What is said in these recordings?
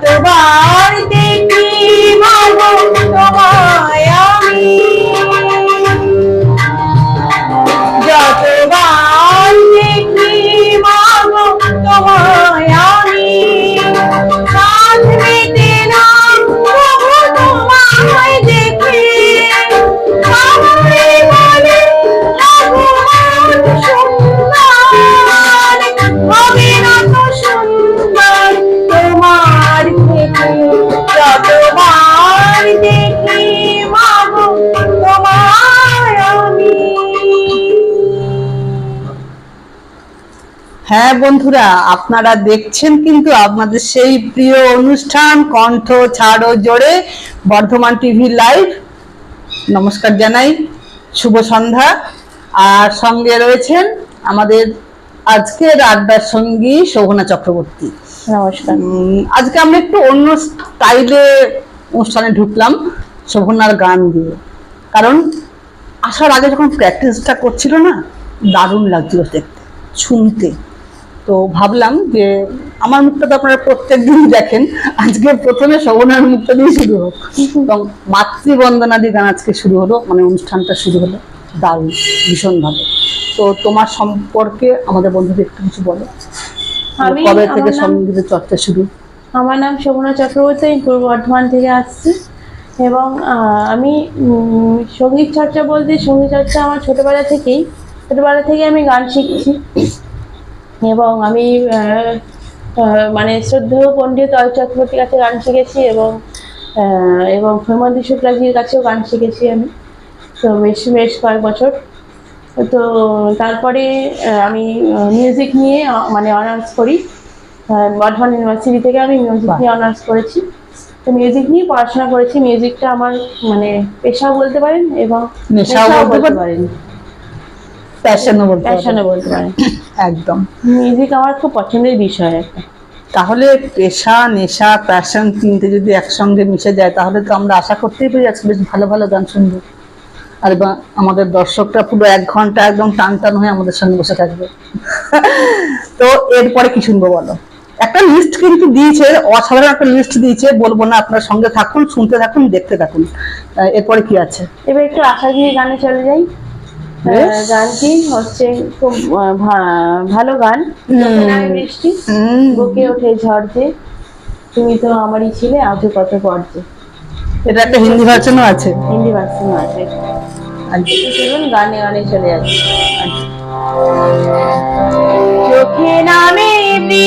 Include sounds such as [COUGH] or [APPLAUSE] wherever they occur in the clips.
যতবার দেখি হ্যাঁ বন্ধুরা আপনারা দেখছেন কিন্তু আপনাদের সেই প্রিয় অনুষ্ঠান কণ্ঠ ছাড়ো জোরে বর্ধমান টিভি লাইভ। নমস্কার জানাই শুভ সন্ধ্যা। আর সঙ্গে রয়েছেন আমাদের আজকের আড্ডার সঙ্গী শোভনা চক্রবর্তী। নমস্কার। আজকে আমরা একটু অন্য স্টাইলে অনুষ্ঠানে ঢুকলাম শোভনার গান দিয়ে। কারণ আসার আগে যখন প্র্যাকটিসটা করছিল না দারুণ লাগছিল দেখতে শুনতে। তো ভাবলাম যে আমার মুখটা তো আপনারা প্রত্যেক দিন দেখেন। আজকে প্রথমে শোভনার মুখটা দিয়ে শুরু হোক। এবং মাতৃবন্দনা দিয়ে গান আজকে শুরু হলো মানে অনুষ্ঠানটা শুরু হলো দারুণ ভীষণ ভালো তো তোমার সম্পর্কে আমাদের বন্ধুদের একটু কিছু বলো। কবে থেকে সঙ্গীতের চর্চা শুরু? আমার নাম শোভনা চক্রবর্তী আমি পূর্ব বর্ধমান থেকে আসছি। এবং আমি সংগীত চর্চা বলতে সংগীত চর্চা আমার ছোটবেলা থেকেই ছোটবেলা থেকে আমি গান শিখছি। এবং আমি মানে শ্রদ্ধেয় পণ্ডিত অয় চক্রবর্তীর কাছে গান শিখেছি এবং এবং হেমন্তী শুক্লাজির কাছেও গান শিখেছি আমি। তো বেশ বেশ কয়েক বছর। তো তারপরে আমি মিউজিক নিয়ে মানে অনার্স করি। বর্ধমান ইউনিভার্সিটি থেকে আমি মিউজিক নিয়ে অনার্স করেছি। তো মিউজিক নিয়ে পড়াশোনা করেছি। মিউজিকটা আমার মানে পেশা বলতে পারেন এবং নেশাও বলতে পারেন। প্যাশনও বলতে প্যাশনে বলতে পারেন একদম। মিউজিক আমার খুব পছন্দের বিষয় একটা। তাহলে পেশা নেশা প্যাশন তিনটে যদি একসঙ্গে মিশে যায় তাহলে তো আমরা আশা করতেই পারি আজকে বেশ ভালো ভালো গান শুনব। আর আমাদের দর্শকরা পুরো এক ঘণ্টা একদম টান টান হয়ে আমাদের সঙ্গে বসে থাকবে। তো এরপরে কি শুনব বলো? একটা লিস্ট কিন্তু দিয়েছে অসাধারণ একটা লিস্ট দিয়েছে বলব না আপনার সঙ্গে থাকুন শুনতে থাকুন দেখতে থাকুন। এরপরে কি আছে? এবার একটু আশা দিয়ে গানে চলে যাই। গানটি হচ্ছে খুব ভালো গান। বৃষ্টি বুকে ওঠে ঝড় যে তুমি তো আমারই ছিলে আজও কত পর্যে এটা একটা হিন্দি ভার্সনও আছে। হিন্দি ভার্সন আছে। আচ্ছা, চলুন গানে গানে চলে যাচ্ছি। চোখে নামে বৃষ্টি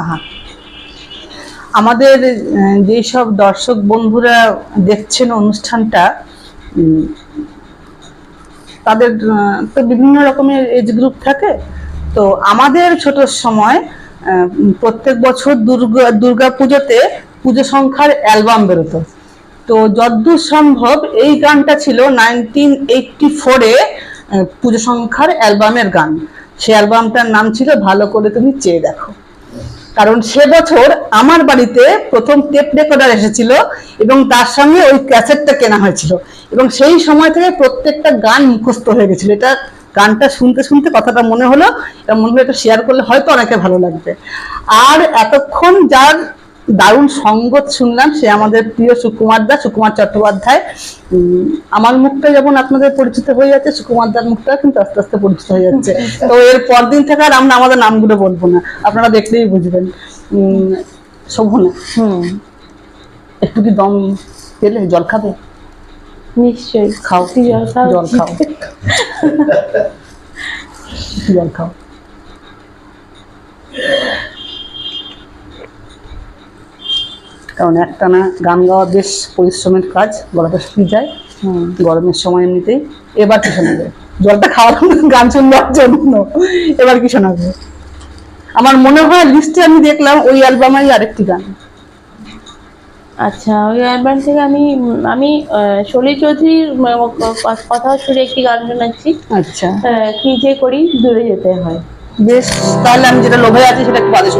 আহা। আমাদের যেসব দর্শক বন্ধুরা দেখছেন অনুষ্ঠানটা তাদের তো বিভিন্ন রকমের এজ গ্রুপ থাকে। তো আমাদের ছোট সময় প্রত্যেক বছর দুর্গা দুর্গা পুজোতে পুজো সংখ্যার অ্যালবাম বেরোতো। তো যদ্দূর সম্ভব, এই গানটা ছিল নাইনটিন এইটটি ফোরে পুজো সংখ্যার অ্যালবামের গান। সেই অ্যালবামটার নাম ছিল ভালো করে তুমি চেয়ে দেখো। কারণ সে বছর আমার বাড়িতে প্রথম টেপ রেকর্ডার এসেছিল এবং তার সঙ্গে ওই ক্যাসেটটা কেনা হয়েছিল। এবং সেই সময় থেকে প্রত্যেকটা গান মুখস্থ হয়ে গেছিল। এটা গানটা শুনতে শুনতে কথাটা মনে হলো, এটা মনে হলো এটা শেয়ার করলে হয়তো অনেকে ভালো লাগবে। আর এতক্ষণ যার দারুণ সঙ্গত শুনলাম। সে আমাদের প্রিয় সুকুমার দা সুকুমার চট্টোপাধ্যায়। আমার মুখটা যেমন আপনাদের পরিচিত হয়ে যাচ্ছে সুকুমার দার মুখটা কিন্তু আস্তে আস্তে পরিচিত হয়ে যাচ্ছে। তো এর পরদিন থেকে আর আমরা আমাদের নামগুলো বলব না। আপনারা দেখলেই বুঝবেন। শোভনা হুম। একটু কি দম পেলে? জল খাবে? নিশ্চয়ই। খাও। তুই জল খাও। জল খাও। [LAUGHS] জল খাও। কারণ একটানা গান গাওয়া বেশ পরিশ্রমের কাজ গলাটা শুকিয়ে যায় গরমের সময় এমনিতেই। এবার কি শোনাবে? জলটা খাওয়ার গান শুনবার জন্য। এবার কি শোনাবে? আমার মনে হয় লিস্টে আমি দেখলাম ওই অ্যালবামেই আরেকটি গান। আচ্ছা ওই অ্যালবাম থেকে আমি আমি সলিল চৌধুরীর কথা শুনে একটি গান শোনাচ্ছি। আচ্ছা। কি যে করি দূরে যেতে হয়। বেশ তাহলে আমি যেটা লোভে আছি সেটা একটু বাদে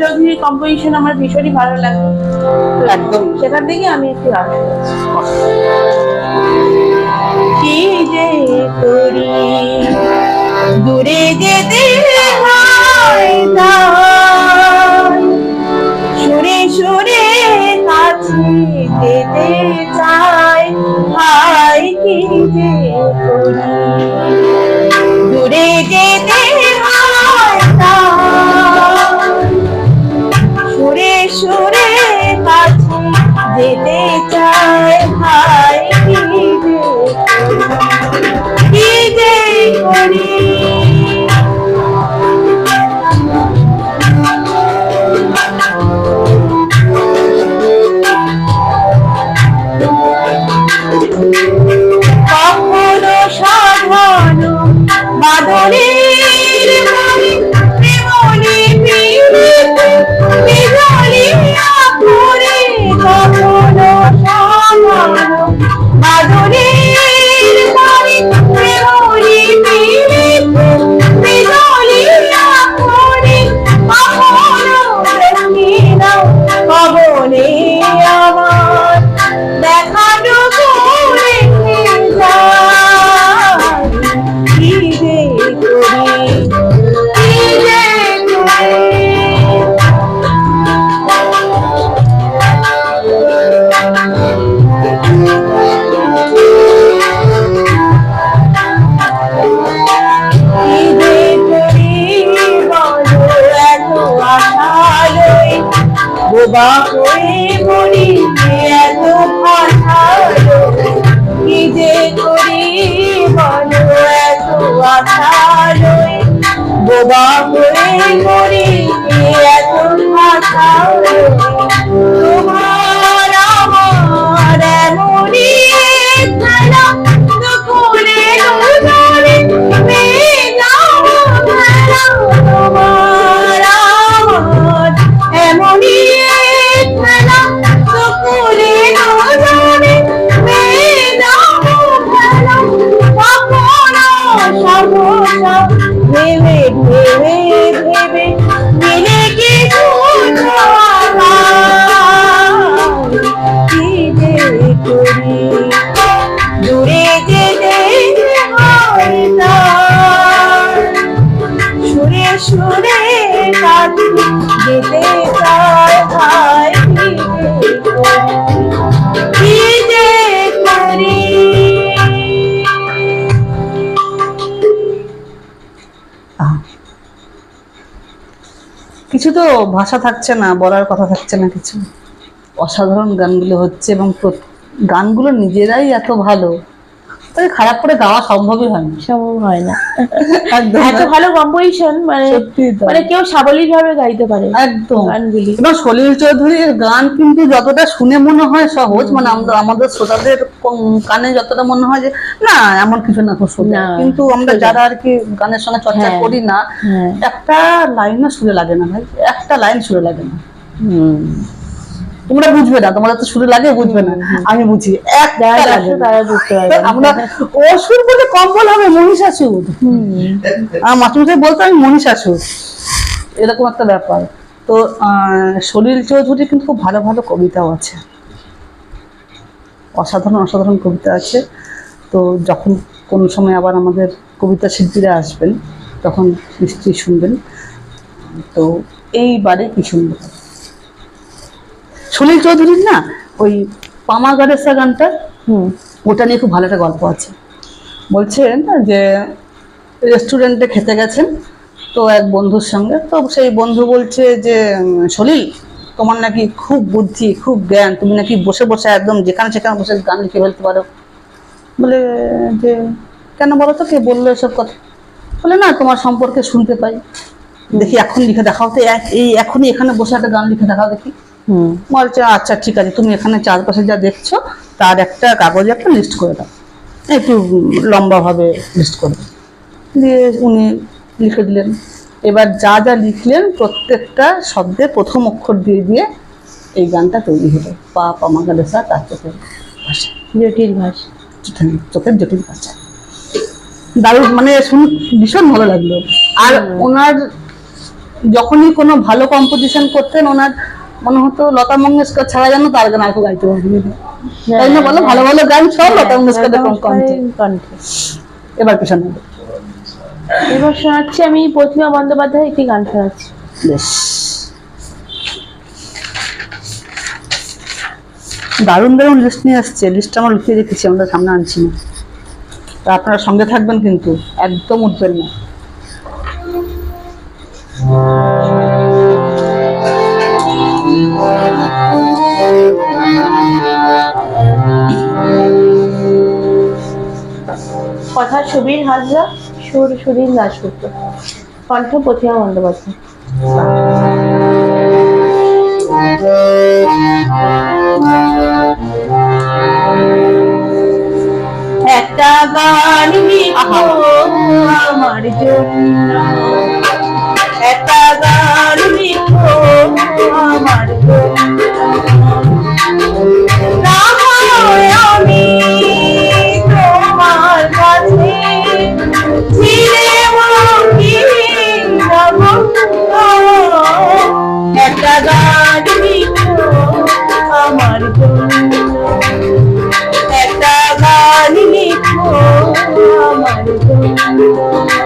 চৌধুরীর কম্পোজিশন আমার ভীষণই ভালো লাগে। একদম। সেখান থেকে আমি একটি কি যে করি দূরে যেতে। সুরে সুরে কাছে যেতে করি morning. করি বলো এত আশালই বোবা হয়ে মরি এত ভালো তোমার আমার এমনই কিছু তো ভাষা থাকছে না, বলার কথা থাকছে না কিছু। অসাধারণ গানগুলো হচ্ছে এবং গানগুলো নিজেরাই এত ভালো। তাই খারাপ করে গাওয়া সম্ভবই হয় না সম্ভব হয় না। এত ভালো কম্পোজিশন মানে মানে কেউ সাবলীল ভাবে গাইতে পারে একদম। গানগুলি। এবং সলিল চৌধুরীর গান কিন্তু যতটা শুনে মনে হয় সহজ মানে আমরা আমাদের শ্রোতাদের কানে যতটা মনে হয় যে না এমন কিছু না খুব সোজা কিন্তু আমরা যারা আর কি গানের সঙ্গে চর্চা হ্যাঁ। করি না হ্যাঁ। একটা লাইনও সুরে লাগে না ভাই। একটা লাইন সুরে লাগে না। তোমরা বুঝবে না তোমাদের তো সুরে লাগে বুঝবে না। আমি বুঝি। তারা বুঝতে পারবে। আমরা অসুর বলে কম্বল হবে মহিষাসুর। আমার মাস্টারমশাই বলতো আমি মনীষাসুর এরকম একটা ব্যাপার। তো সলিল চৌধুরী কিন্তু খুব ভালো ভালো কবিতাও আছে। অসাধারণ অসাধারণ কবিতা আছে। তো যখন কোন সময় আবার আমাদের কবিতা শিল্পীরা আসবেন তখন নিশ্চয়ই শুনবেন। তো এইবারে কি শুনব? সলিল চৌধুরীর না ওই পামা গারেসা গানটা? হুম। ওটা নিয়ে খুব ভালো একটা গল্প আছে। বলছেন যে রেস্টুরেন্টে খেতে গেছেন তো এক বন্ধুর সঙ্গে। তো সেই বন্ধু বলছে যে সলিল তোমার নাকি খুব বুদ্ধি খুব জ্ঞান। তুমি নাকি বসে বসে একদম যেখানে সেখানে বসে গান লিখে ফেলতে পারো। বলে যে কেন বলো তো কে বলল এসব কথা? বলে না তোমার সম্পর্কে শুনতে পাই। দেখি এখন লিখে দেখাও তো এক- এই এখনই এখানে বসে একটা গান লিখে দেখাও দেখি। বলছে আচ্ছা ঠিক আছে তুমি এখানে চারপাশে যা দেখছ তার একটা কাগজে একটা লিস্ট করে দাও। একটু লম্বাভাবে লিস্ট করে দাও। দিয়ে উনি লিখে দিলেন। এবার যা যা লিখলেন প্রত্যেকটা শব্দে প্রথম অক্ষর দিয়ে দিয়ে এই গানটা তৈরি হলো। পা পামা গালেসা তার চোখের ভাষা জটিল ভাষা। চোখের জটিল ভাষা। দারুণ মানে শুনে ভীষণ ভালো লাগল। আর ওনার যখনই কোনো ভালো কম্পোজিশন করতেন ওনার মনে হতো লতা মঙ্গেশকর ছাড়া যেন তার গান আর কেউ গাইতে পারবে। না। তাই না বলো? ভালো ভালো গান সব লতা মঙ্গেশকরের কণ্ঠে। এবার পেছনে এবার শোনাচ্ছি আমি প্রতিমা বন্দ্যোপাধ্যায় একটি গান শোনাচ্ছি। বেশ। দারুণ দারুণ লিস্ট নিয়ে আসছে। লিস্টটা আমরা লুকিয়ে রেখেছি আমরা সামনে আনছি না। তা আপনারা সঙ্গে থাকবেন কিন্তু একদম উঠবেন না। কথা সুবীর হাজরা, সুর সুধীর দাসগুপ্ত কণ্ঠ প্রতিমা বন্দ্যোপাধ্যায়। একটা গান আমার জন্য। একটা গান আমার জন্য। আমি আমার জন্য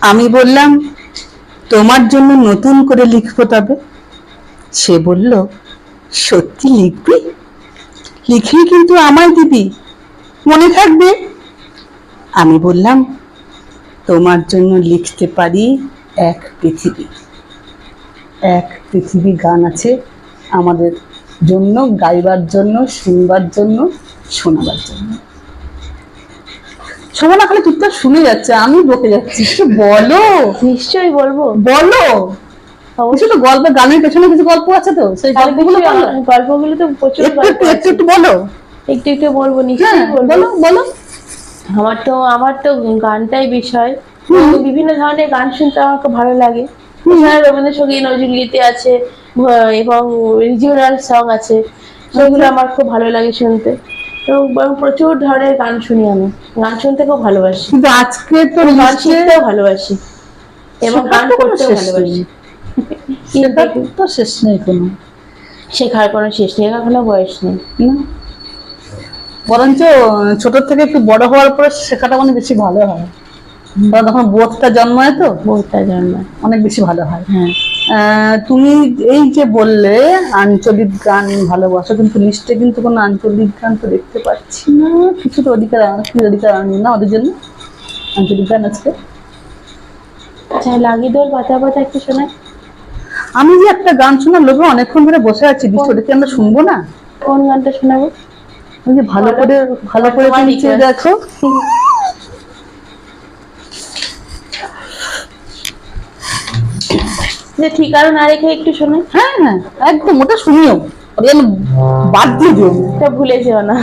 আমি বললাম, তোমার জন্য নতুন করে লিখব তবে? সে বলল, সত্যি লিখবি? লিখে কিন্তু আমায় দিবি, মনে থাকবে? আমি বললাম, তোমার জন্য লিখতে পারি এক পৃথিবী। এক পৃথিবী গান আছে আমাদের জন্য, গাইবার জন্য, শুনবার জন্য, শোনাবার জন্য। সবাই খালি চুপচাপ শুনে যাচ্ছে আমি বকে যাচ্ছি। বলো? নিশ্চয়ই বলব। বলো? কিছু তো গল্প গানের পেছনে কিছু গল্প আছে তো? সেই গল্পগুলো গল্পগুলো তো প্রচুর একটু একটু একটু বলো। একটু একটু বলব হ্যাঁ নিশ্চয়ই বলো বলো। আমার তো আমার তো গানটাই বিষয়। বিভিন্ন ধরনের গান শুনতে আমার খুব ভালো লাগে। রবীন্দ্রসঙ্গীত নজরুলগীতি আছে এবং রিজিওনাল সং আছে। সেগুলো আমার খুব ভালো লাগে শুনতে। এবং প্রচুর ধরনের গান শুনি আমি। গান শুনতে খুব ভালোবাসি। কিন্তু আজকে তো গান শিখতেও ভালোবাসি। এবং গান করতেও ভালোবাসি। তো শেষ নেই কোনো। শেখার কোনো শেষ নেই এখনও বয়স নেই। বরঞ্চ ছোট থেকে একটু বড় হওয়ার পরে শেখাটা মানে বেশি ভালো হয়। তখন বোধটা জন্মায় তো বোধটা জন্মায়। অনেক বেশি ভালো হয়। হ্যাঁ। তুমি এই যে বললে আঞ্চলিক গান ভালোবাসো কিন্তু লিস্টে কিন্তু কোনো আঞ্চলিক গান তো দেখতে পাচ্ছি না। কিছু তো অধিকার কিছু অধিকার আনি না ওদের জন্য আঞ্চলিক গান আজকে। আচ্ছা লাগি দোর পাতা পাতা একটু শোনায় আমি যে একটা গান শোনার লোভে অনেকক্ষণ ধরে বসে আছি ওটা কি আমরা শুনব না? কোন গানটা শোনাবো? যে ভালো করে ভালো করে তোমার তুমি চেয়ে request। যে ঠিকানা না রেখে একটু শোনো হ্যাঁ হ্যাঁ একদম ওটা শুনিও ওটা যেন বাদ দিয়ে দিও। এটা ভুলে যেও না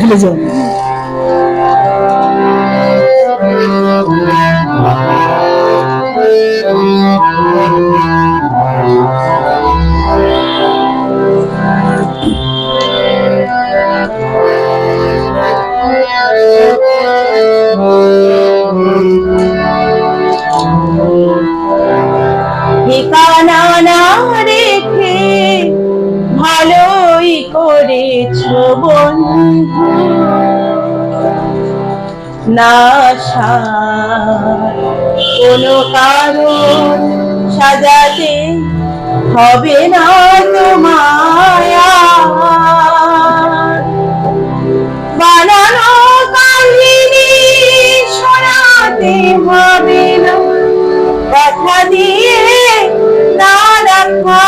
ভুলে যেও না। না কোনো কারণ সাজাতে হবে না তোমায়। বানানো কাহিনী শোনাতে হবে না কথা দিয়ে না রাখা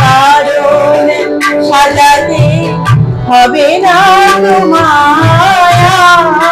কারণ সাজাতে হবে না তোমায়।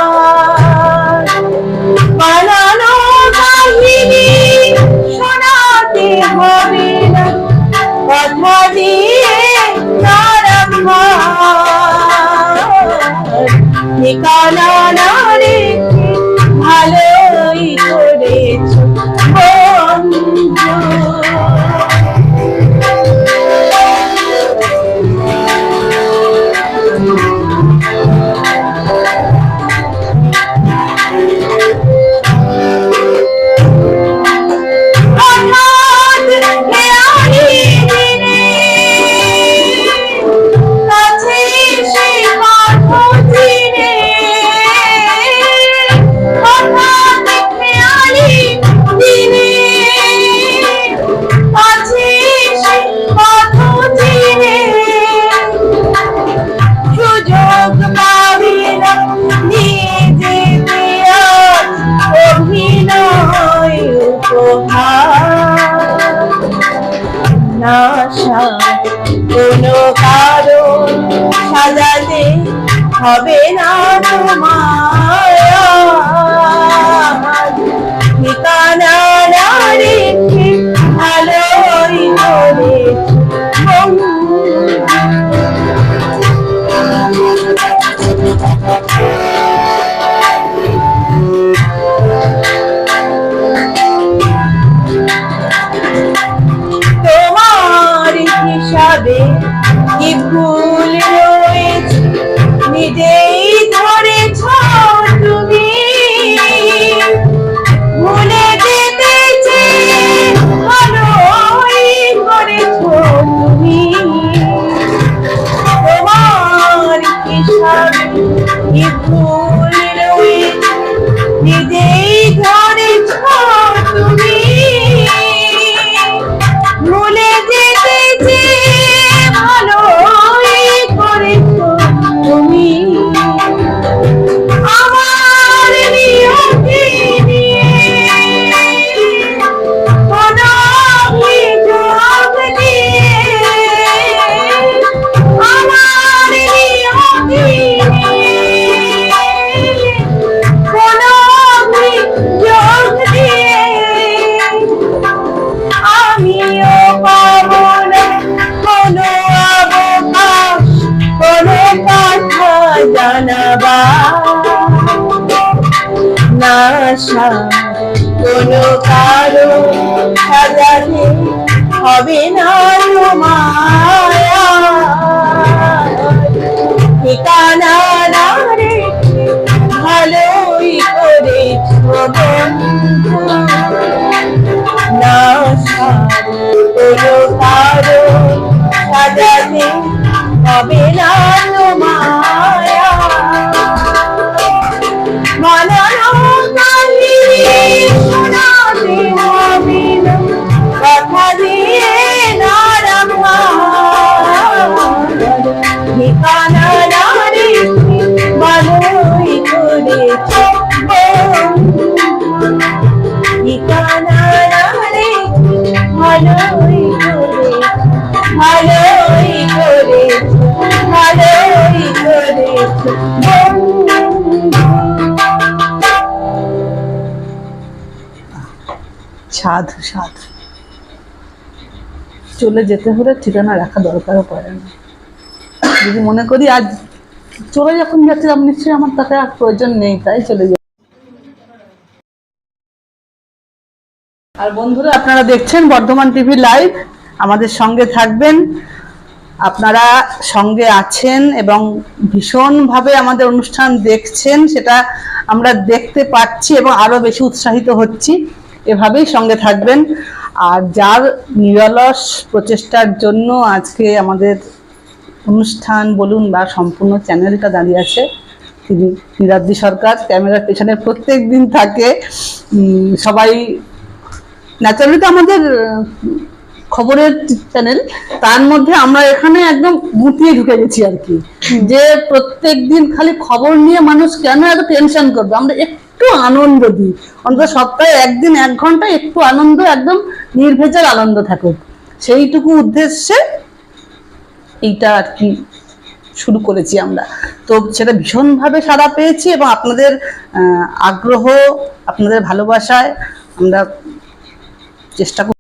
সাধু চলে যেতে হলে ঠিকানা রাখা দরকারও পড়ে না। যদি মনে করি আজ চলে যখন যাচ্ছিলাম নিশ্চয়ই আমার তাকে আর প্রয়োজন নেই, তাই চলে যাই আর বন্ধুরা, আপনারা দেখছেন বর্ধমান টিভি লাইভ। আমাদের সঙ্গে থাকবেন। আপনারা সঙ্গে আছেন এবং ভীষণভাবে আমাদের অনুষ্ঠান দেখছেন, সেটা আমরা দেখতে পাচ্ছি এবং আরও বেশি উৎসাহিত হচ্ছি। এভাবেই সঙ্গে থাকবেন। আর যার নিরলস প্রচেষ্টার জন্য আজকে আমাদের অনুষ্ঠান বলুন বা সম্পূর্ণ চ্যানেলটা দাঁড়িয়ে আছে, তিনি নীলাদ্রি সরকার, ক্যামেরার পেছনে প্রত্যেক দিন থাকে। সবাই ন্যাচারালি তো আমাদের খবরের চ্যানেল তার মধ্যে আমরা এখানে একদম গুটিয়ে ঢুকে গেছি আর কি। যে প্রত্যেক দিন খালি খবর নিয়ে মানুষ কেন এত টেনশন করবে? আমরা একটু আনন্দ দিই। অন্তত সপ্তাহে একদিন, এক ঘণ্টা একটু আনন্দ, একদম নির্ভেজাল আনন্দ থাকুক সেইটুকু উদ্দেশ্যে এইটা আর কি শুরু করেছি আমরা। তো সেটা ভীষণভাবে সাড়া পেয়েছি এবং আপনাদের আগ্রহ, আপনাদের ভালোবাসায় আমরা চেষ্টা